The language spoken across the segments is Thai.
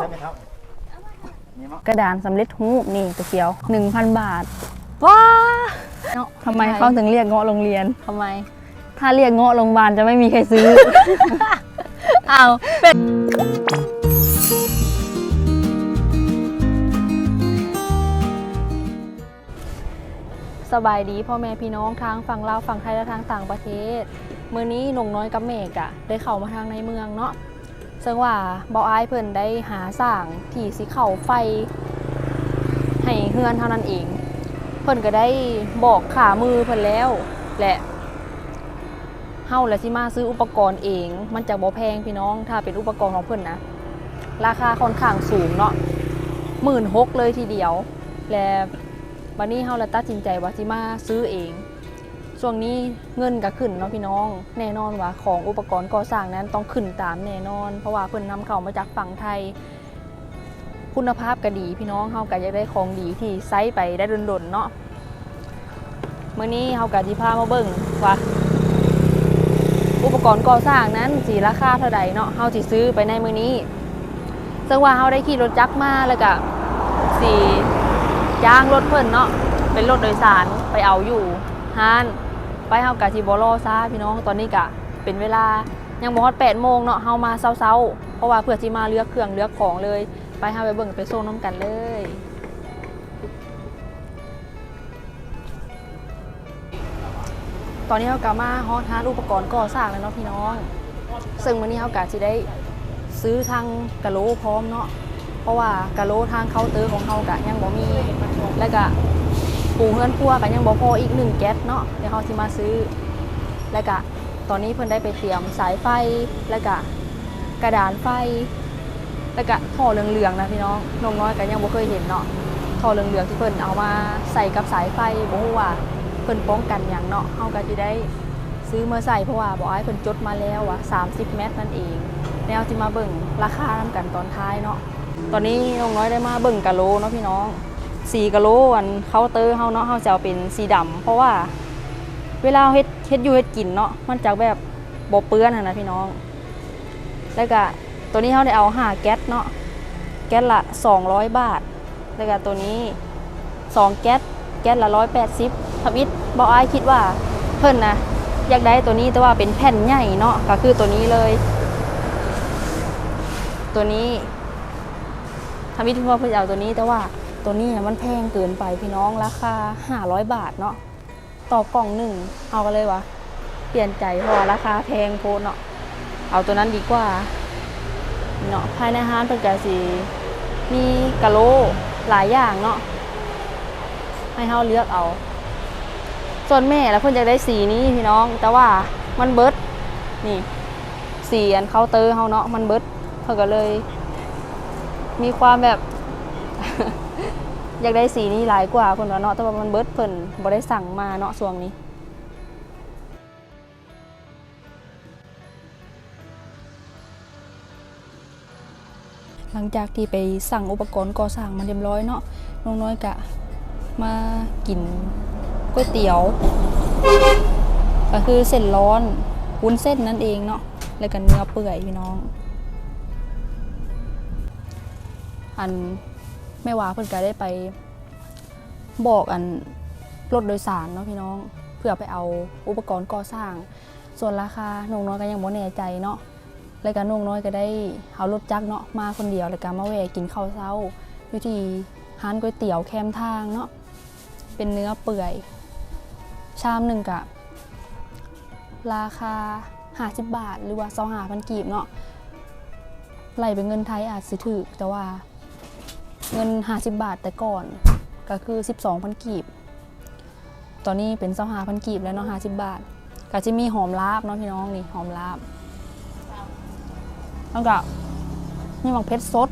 ใช่ไหมครับนี่มั้งกระดานสำเร็จรูปนี่ตะเกียว 1,000 บาท ว้าเนาะทำไมเขาถึงเรียกเงาะโรงเรียน ทำไม ถ้าเรียกเงาะโรงพยาบาลจะไม่มีใครซื้อ เอาเป็นสบายดีพ่อแม่พี่น้องทางฝั่งลาวฝั่งไทยและทางต่างประเทศมื้อนี้หนงน้อยกับเมกอะได้เข้ามาทางในเมืองเนาะ ซึ่งว่าเบาอ้ายเพิ่นได้หาสร้างที่สิเข้าไฟให้เฮือนเท่านั้นเอง เพิ่นก็ได้บอกขามือเพิ่นแล้ว และเฮาและสิมาซื้ออุปกรณ์เอง มันจะบ่แพงพี่น้องถ้าเป็นอุปกรณ์ของเพิ่นนะ ราคาค่อนข้างสูงเนาะหมื่นหกเลยทีเดียว และวันนี้เฮาลยตัดสินใจว่าสิมาซื้อเอง ช่วงนี้เงินก็ขึ้นเนาะพี่น้อง แน่นอนว่าของอุปกรณ์ก่อสร้างนั้นต้องขึ้นตามแน่นอน เพราะว่าเพิ่นนำเข้ามาจากฝั่งไทย คุณภาพก็ดีพี่น้องเฮาก็อยากได้ของดีที่ไซส์ไปได้ดนๆเนาะมื้อนี้เฮาก็สิพามาเบิ่งว่าอุปกรณ์ก่อสร้างนั้นสีราคาเท่าใดเนาะเฮาสิซื้อไปในมื้อนี้ซึ่งว่าเฮาได้ขี่รถจักรมาแล้วก็สีจ้างรถเพิ่นเนาะเป็นรถโดยสารไปเอาอยู่ห้าน ไปเฮากะสิบ่รอซาพี่น้องตอนนี้กะเป็นเวลายังบ่ฮอด8โมงเนาะเฮามาเช้าๆเพราะว่าเพื่อสิมาเลือกเครื่องเลือกของเลย ไปเฮาไปเบิ่งไปโซนน้ำกันเลยตอนนี้เฮากะมาฮอดฮาอุปกรณ์ก่อสร้างแล้วเนาะพี่น้อง ซึ่งมื้อนี้เฮากะสิได้ซื้อทางกะโลพร้อมเนาะ เพราะว่ากะโลทางเคาน์เตอร์ของเฮากะยังบ่มี แล้วก็ ปูเฮือนครัวกะยังบ่พออีกหนึ่งแก๊สเนาะเดี๋ยวเฮาสิมาซื้อ แล้วก็ตอนนี้เพิ่นได้ไปเตรียมสายไฟแล้วก็กระดานไฟ แล้วก็ท่อเหลืองๆนะพี่น้องน้องน้อยก็ยังบ่เคยเห็นเนาะท่อเหลืองๆที่เพิ่นเอามาใส่กับสายไฟบ่ฮู้ว่าเพิ่นป้องกันหยังเนาะเฮาก็สิได้ซื้อมาใส่เพราะว่าบ่ให้เพิ่นจดมาแล้วว่า30 เมตรนั่นเองแล้วจะมาเบิ่งราคานำกันตอนท้ายเนาะตอนนี้น้องน้อยได้มาเบิ่งกะโหลเนาะพี่น้อง สีกะโหลอันเคาน์เตอร์เฮาเนาะเฮาจะเอาเป็นสีดำเพราะว่าเวลาเฮ็ดเฮ็ดอยู่เฮ็ดกินเนาะมันจะแบบบ่เปื้อนนะพี่น้อง แล้วก็ตัวนี้เฮาได้เอาห้าแก๊สเนาะแก๊สละ200บาท แล้วก็ตัวนี้2แก๊สแก๊สละ180ทวิตบ่อายคิดว่าเพิ่นนะอยากได้ตัวนี้แต่ว่าเป็นแผ่นใหญ่เนาะก็คือตัวนี้เลย ตัวนี้ทวิธีพ่อเพื่อจะเอาตัวนี้แต่ว่า ตัวนี้นะมันแพงเกินไปพี่น้องราคา 500 บาทเนาะต่อกล่องหนึ่งเอากันเลยวะเปลี่ยนใจเพราะราคาแพงโพดเนาะเอาตัวนั้นดีกว่าเนาะภายในห้างเป็นกะสีมีกะโลหลายอย่างเนาะให้เฮาเลือกเอา ส่วนแม่แล้วเพิ่นจะได้สีนี้พี่น้อง แต่ว่ามันเบิดนี่สีอันเคาน์เตอร์เฮาเนาะมันเบิดเพิ่นก็เลย มีความแบบ อยากได้สีนี้หลายกว่าเพิ่นว่าเนาะแต่ว่ามันเบิดเพิ่นบ่ได้สั่งมาเนาะช่วงนี้หลังจากที่ไปสั่งอุปกรณ์ก่อสร้างมาเรียบร้อยเนาะน้องน้อยกะมากินก๋วยเตี๋ยว ก็คือเส้นร้อนวุ้นเส้นนั่นเองเนาะแล้วก็เนื้อเปื่อยพี่น้อง อัน แม่ว่าเพิ่นก็ได้ไปบอกอันรถโดยสารเนาะพี่น้อง เพื่อไปเอาอุปกรณ์ก่อสร้าง ส่วนราคาน้องน้อยก็ยังบ่แน่ใจเนาะแล้วก็น้องน้อยก็ได้เอารถจักรเนาะมาคนเดียวแล้วก็มาแวะกินข้าวเช้าอยู่ที่ร้านก๋วยเตี๋ยวแคมทางเนาะเป็นเนื้อเปื่อยชามหนึ่งกะราคา50บาท หรือว่าซองหาพันกีบเนาะไหลเป็นเงินไทยอาจสิถือแต่ว่า เงิน 50 บาทแต่ก่อนก็คือ 12พันกีบ ตอนนี้เป็นซองหาพันกีบแล้วเนาะ50 บาทก็จะมีหอมลาบเนาะพี่น้องนี่หอมลาบแล้วก็มีหมักเพชรสด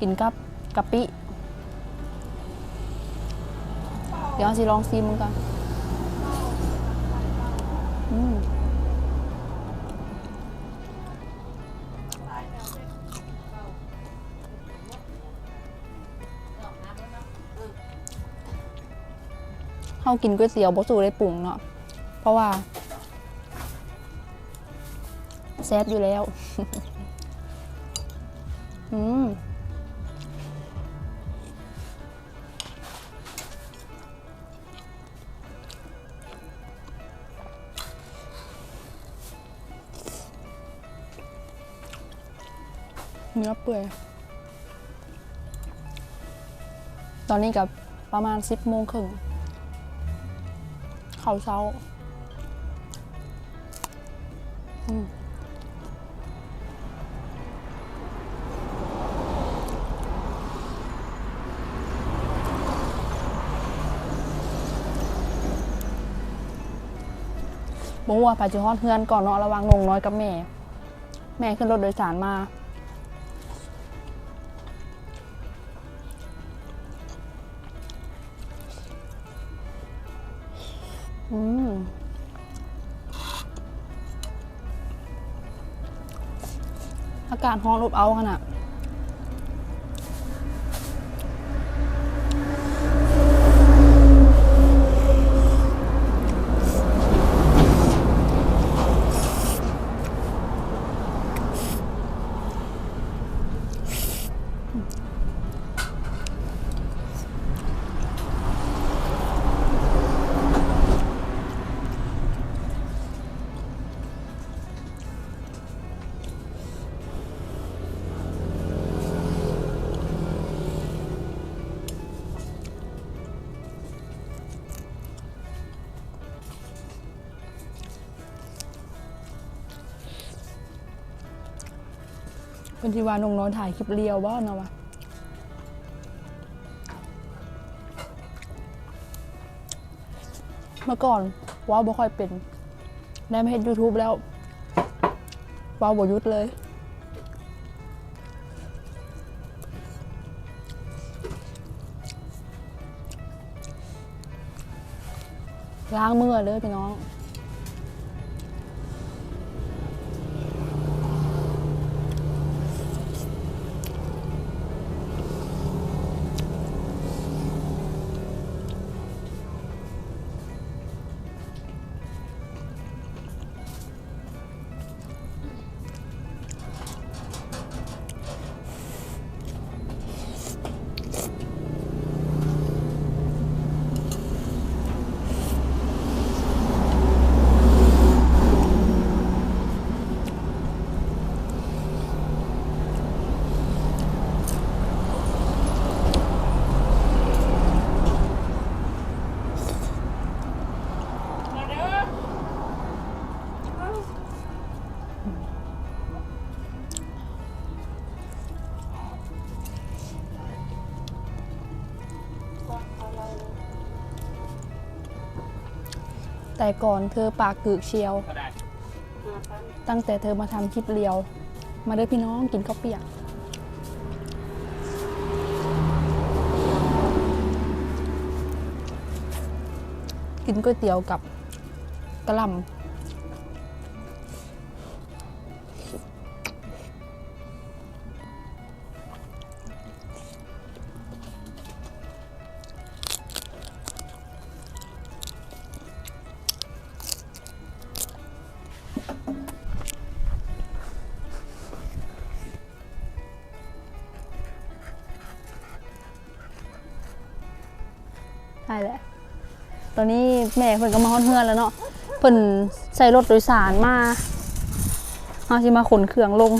กินกับกะปิ เดี๋ยวสิลองซีมกันอืม เขากินก๋วยเตี๋ยวบ่สูได้ปรุงเนาะเพราะว่าแซ่บอยู่แล้วอืมเนื้อเปื่อย ตอนนี้กับประมาณ 10โมงครึ่ง เขาเช้าอืมบงว่าไปจิฮอดเพื่อนก่อนเนาะระวังนงน้อยกับแม่ แม่ขึ้นรถโดยสารมา อืมอากาศห้อนอบเอาขนาด เป็นที่ว่านงน้อยถ่ายคลิปเรียวบ้าเนาะวะเมื่อก่อนว้าวบ่ค่อยเป็นได้มาเห็น YouTube แล้วว้าวบ่ยุดเลยล้างมือเลยพี่น้อง แต่ก่อนเธอปากกึกเชียว ตั้งแต่เธอมาทำคลิปเรียว มาเด้อพี่น้องกินข้าวเปียกกินก๋วยเตี๋ยวกับกระหลำ ตอนนี้แม่เพิ่นก็มาฮอดเฮือนแล้วเนาะเพิ่นใส่รถโดยสารมาเอาสิมาขนเครื่องลง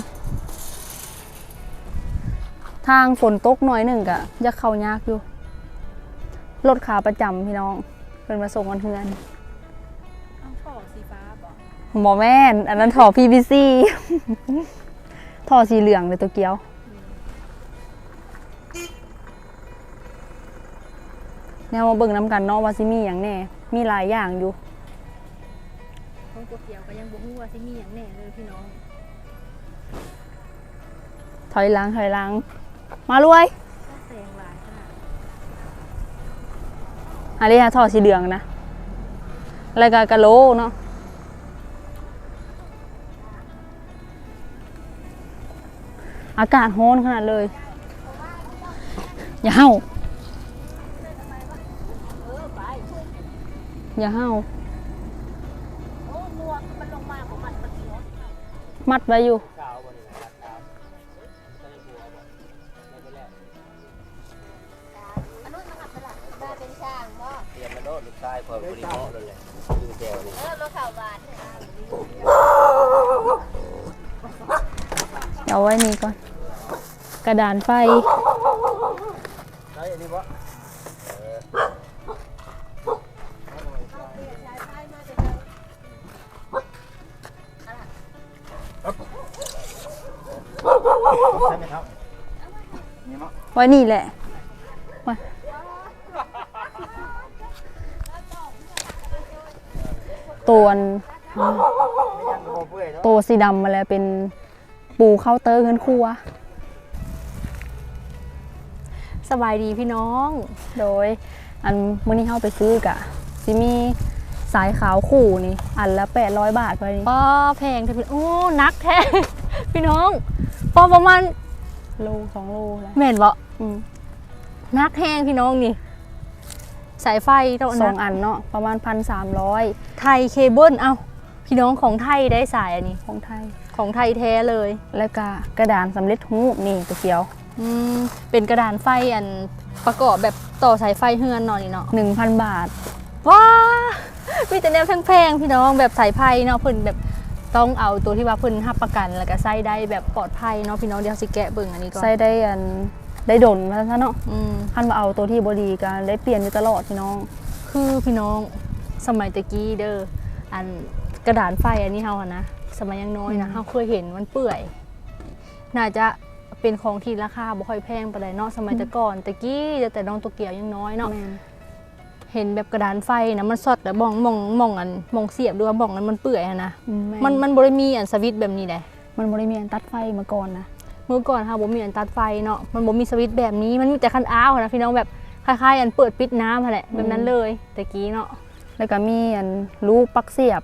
ทางฝนตกหน่อยหนึ่งกะอยากเข้ายากอยู่ รถขาประจำพี่น้องเพิ่นมาส่งกันเฮือนเอาท่อสีฟ้าบอกหมอแม่น อันนั้นถอ PVC ถอสีเหลืองเลยตัวเกียว แนวมาเบิ่งน้ำกันเนาะว่าสิมีอย่างแน่ มีหลายอย่างอยู่ของตัวเกียวก็ยังบ่ฮู้ว่าสิมีหยังแน่เลยพี่น้อง ถอยหลังถอยหลัง มารวยถ้าแสงหลายขนาดอันนี้ฮะท่อสีเหลืองนะรายการกะโหลเนาะอากาศร้อนขนาดเลยอย่าเห่า อย่าเห่ามัดไว้อยู่เย่างเนารียมายพอบริโภคเลยเดี๋เวเอาไว้นี่ก่อน กระดานไฟ ไว้นี่แหละไว้ตัวอันไม่ยังบ่เปื่อยเนาะตัวสีดำมาแล้วเป็นปูเคาน์เตอร์เงินครัว สบายดีพี่น้อง โดย อันมื้อนี้เฮาไปซื้อกะสิมีสายขาวคู่นี่ อันละ800บาทไปนี่ป้าแพงแท้พี่โอ้นักแท้ พี่น้องป้าประมาณโลสองโลแหละแม่นบ่อืม นักแห้งพี่น้องนี่ สายไฟเท่าสอนั้งนอันเนาะประมาณ1,300ไทยเคเบิลเอ้าพี่น้องของไทยได้สายอันนี้ ของไทยของไทยแท้เลย แล้วก็กระดานสำเร็จรูปนี่ตัวเขียวอืมเป็นกระดานไฟอันประกอบแบบต่อสายไฟเฮือนเนอนนี่เนาะ1,000บาทว้ามีแต่แนวแพงๆพี่น้องแบบสายไฟเนาะเพิ่นแบบต้องเอาตัวที่ว่าเพิ่นรับประกัน แล้วก็ใส่ได้แบบปลอดภัยเนาะพี่น้องเดี๋ยวสิแกะเบิ่งอันนี้ก่อนใส่ได้อัน ได้ดนมาซะเนาะอืมคันว่าเอาตัวที่บดีกันได้เปลี่ยนอยู่ตลอดพี่น้อง คือพี่น้องสมัยตะกี้เด้ออันกระดานไฟอันนี้เฮาอะนะสมัยยังน้อยนะอืม เฮาเคยเห็นมันเปื่อย น่าจะเป็นของที่ราคาบ่ค่อยแพงปานใดเนาะสมัยแต่ก่อนตะกี้แต่น้องตัวเกียวยังน้อยเนาะ แม่นเห็นแบบกระดานไฟนะมันสดแต่บ้องมองมองอันมองเสียบด้วยบ้องอันมันเปื่อยอะนะอืมันมันบริมีอันสวิตช์แบบนี้แหละมันบริเมียนตัดไฟมาก่อนนะ เมื่อก่อนค่ะผมมีอันตัดไฟเนาะมันบ่มีสวิตช์แบบนี้มันมีแต่คันอ้าวนะพี่น้องแบบคล้ายๆอันเปิดปิดน้ำอะแหละแบบนั้นเลยตะกี้เนาะแล้วก็มีอันลูกปลักเสียบ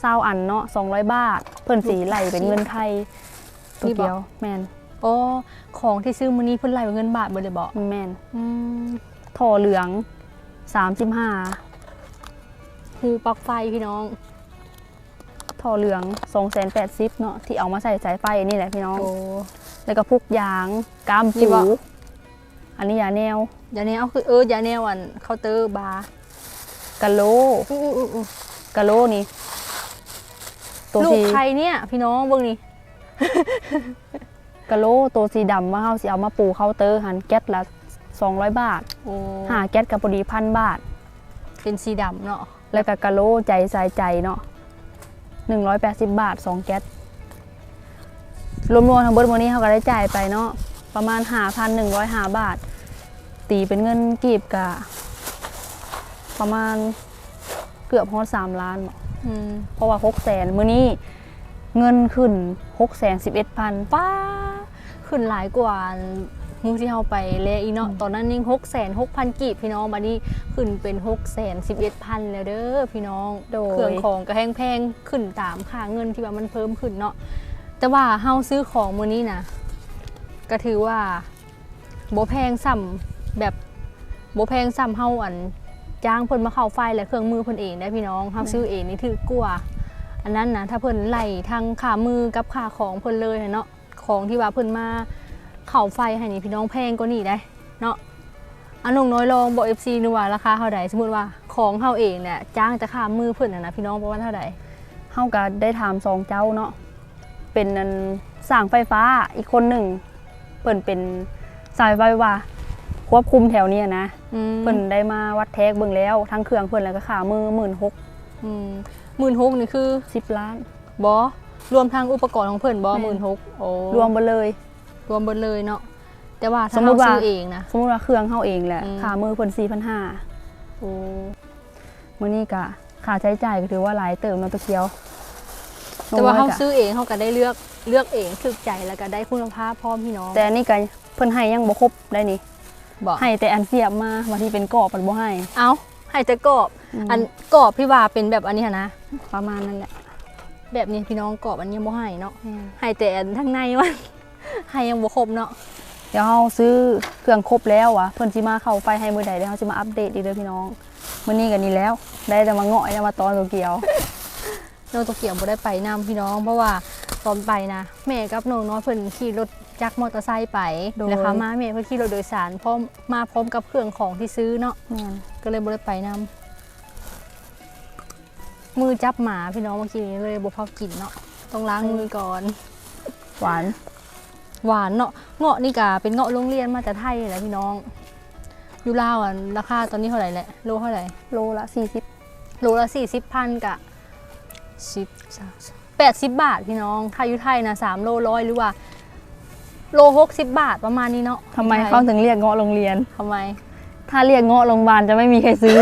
เศร้าอันเนาะ200บาท เพิ่นสีไหลเป็นเงินไทยตัวเดียวแมนโอ้ของที่ซื้อมื้อนี้เพิ่นไล่เป็นเงินบาทเบ่เลยบ่แมนอืมท่อเหลือง35หูปลั๊กไฟพี่น้องท่อเหลือง280เนาะที่เอามาใส่สายไฟนี่แหละพี่น้องโอ้ แล้วก็พุกยางกามนี่ปูบ่ อันนี้ยาแนวอย่าแนวคือเอออย่าแนวอันเคาน์เตอร์บาร์กะโลอู้อู้อู้กะโลนี่ ตัวลูกสีใครเนี่ย พี่น้องเบิ่งนี่กะโลตัวสีดำว่าเฮาสิเอามาปูเคาน์เตอร์หันแก๊สละ200 บาทโอ้หาแก๊สกับพอดีพันบาท เป็นสีดำเนาะแล้วก็กะโลใจสายใจเนาะ180 บาท2แก๊ส รวมๆทั้งเบิดวันนี้เขาก็ได้จ่ายไปเนาะประมาณ5,105บาท ตีเป็นเงินกีบกะประมาณเกือบฮอด3ล้านเนาะอืมเพราะว่า6แสนมื้อนี้เงินขึ้น6แสน11พันป้าขึ้นหลายกว่ามือที่เฮาไปแลอีเนาะตอนนั้นยังหกแสนหกพันกีบพี่น้องบัดนี้ขึ้นเป็นหกแสนสิบเอ็ดพันแล้วเด้อพี่น้องโดยเครื่องของก็แพงแพงๆขึ้นตามค่าเงินที่ว่ามันเพิ่มขึ้นเนาะ แต่ว่าเฮาซื้อของมือนี้นะก็ถือว่าบ่แพงซ้ำแบบบ่แพงซ้ำเฮาอันจ้างเพิ่นมาเข้าไฟและเครื่องมือเพิ่นเองได้พี่น้องเฮาซื้อเองนี่ถือกว่าอันนั้นนะถ้าเพิ่นไล่ทางขามือกับขาของเพิ่นเลยเนาะของที่ว่าเพิ่นมาเข่าไฟให้นี่พี่น้องแพงกว่านี่ได้เนาะอันนงน้อยลองบอก FC ดูว่าราคาเท่าใดสมมุติว่าของเฮาเองเนี่ยจ้างแต่ขามือเพิ่นน่ะนะพี่น้องประมาณเท่าใดเฮาก็ได้ถามสองเจ้าเนาะ เป็นนันสร้างไฟฟ้าอีกคนหนึ่งเปิ่นเป็นสายไฟว่าควบคุมแถวเนี้ยนะอืมเปิ่นได้มาวัดแท็กเบิ่งแล้วทั้งเครื่องเพิ่นแล้วก็ขามือหมื่นหกอืม16,000นี่คือสิบล้านบ่รวมทางอุปกรณ์ของเพิ่นบ่แม่น16,000โอ้รวมไปเลย รวมเบิดเลยเนาะแต่ว่าสถ้ามมุเฮาติว่าซื้อเองนะสมมติว่าเครื่องเฮาเองแหละอืมขามือเพิ่นสี่พันห้าโอ้มื้อนี้ก็ค่าใช้จ่ายก็ถือว่าหลายเติมเนาะตะเคียว แต่ว่าเฮาน้ยก็ซื้อเองเฮาก็ได้เลือกเลือกเองถูกใจแล้วก็ได้คุณภาพพร้อมพี่น้องแต่อันนี้ก็เพิ่นให้ยังบ่ครบได้นี่บ่ให้แต่อันเสียบมาบางทีเป็นกรอบมันบ่ให้ เอาให้แต่กรอบอืมอันกรอบพี่ว่าเป็นแบบอันนี้หั้นนะประมาณนั้นแหละ แบบนี้พี่น้องกรอบอันนี้บ่ให้เนาะให้แต่อันข้างในมันให้ยังบ่ครบเนาะเดี๋ยวเราซื้อเครื่องครบแล้ววะเพิ่นสิมาเข้าไฟให้มือใดเดี๋ยวเราจะมาอัปเดตอีกเด้อพี่น้องมื้อนี้กันนี้แล้ว ได้แต่มาเงาะได้มาตอนตัวเกียว น้องตะเกียบบ่ได้ไปนํพี่น้อง เพราะว่าตอนไปนะแม่กับน้องน้อยเพิ่นขี่รถจักรมอเตอร์ไซค์ไปโดยแล้วขามาแม่เพิ่นขี่รถโดยสารพร้อมมาพร้อมกับเครื่องของที่ซื้อเนาะแม่นก็เลยบ่ได้ไปนํมือจับหมาพี่น้องเมื่อกี้นี้เลยบ่พอกินเนาะต้องล้างมือก่อน หวาน หวานเนาะเงาะนี่กะเป็นเงาะโรงเรียนมาจากไทยแหละพี่น้องอยู่ลาวอะราคาตอนนี้เท่าไหร่แหละโลเท่าไหร่โลละสี่สิบโลละสี่สิบพันกะ สิบแปดสิบบาทพี่น้องถ้าอยู่ไทยนะสามโลร้อยหรือว่า โลหกสิบบาทประมาณนี้เนาะทำไมอยู่ทยเขาถึงเรียกเงาะโรงเรียน ทำไม ถ้าเรียกเงาะโรงพยาบาลจะไม่มีใครซื้อ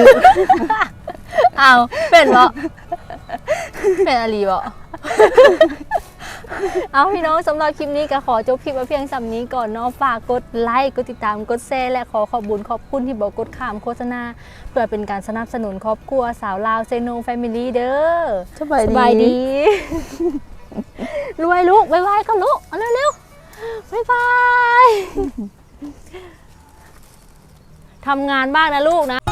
อ้าวเป็นเหรอเป็นอะไรบ่ เอาพี่น้องสำหรับคลิปนี้ก็ขอจบคลิปไว้เพียงสำนี้ก่อนเนาะฝากกดไลค์กดติดตามกดแชร์และขอขอบบุญขอบคุณที่บอกกดข้ามโฆษณา เพื่อเป็นการสนับสนุนครอบครัวสาวลาวเซโนแฟมิลี่เด้อสบายดีดีรวยลูกบ๊ายบายก็ลูกเอาเร็วๆบ๊ายบายทำงานบ้างนะลูกนะ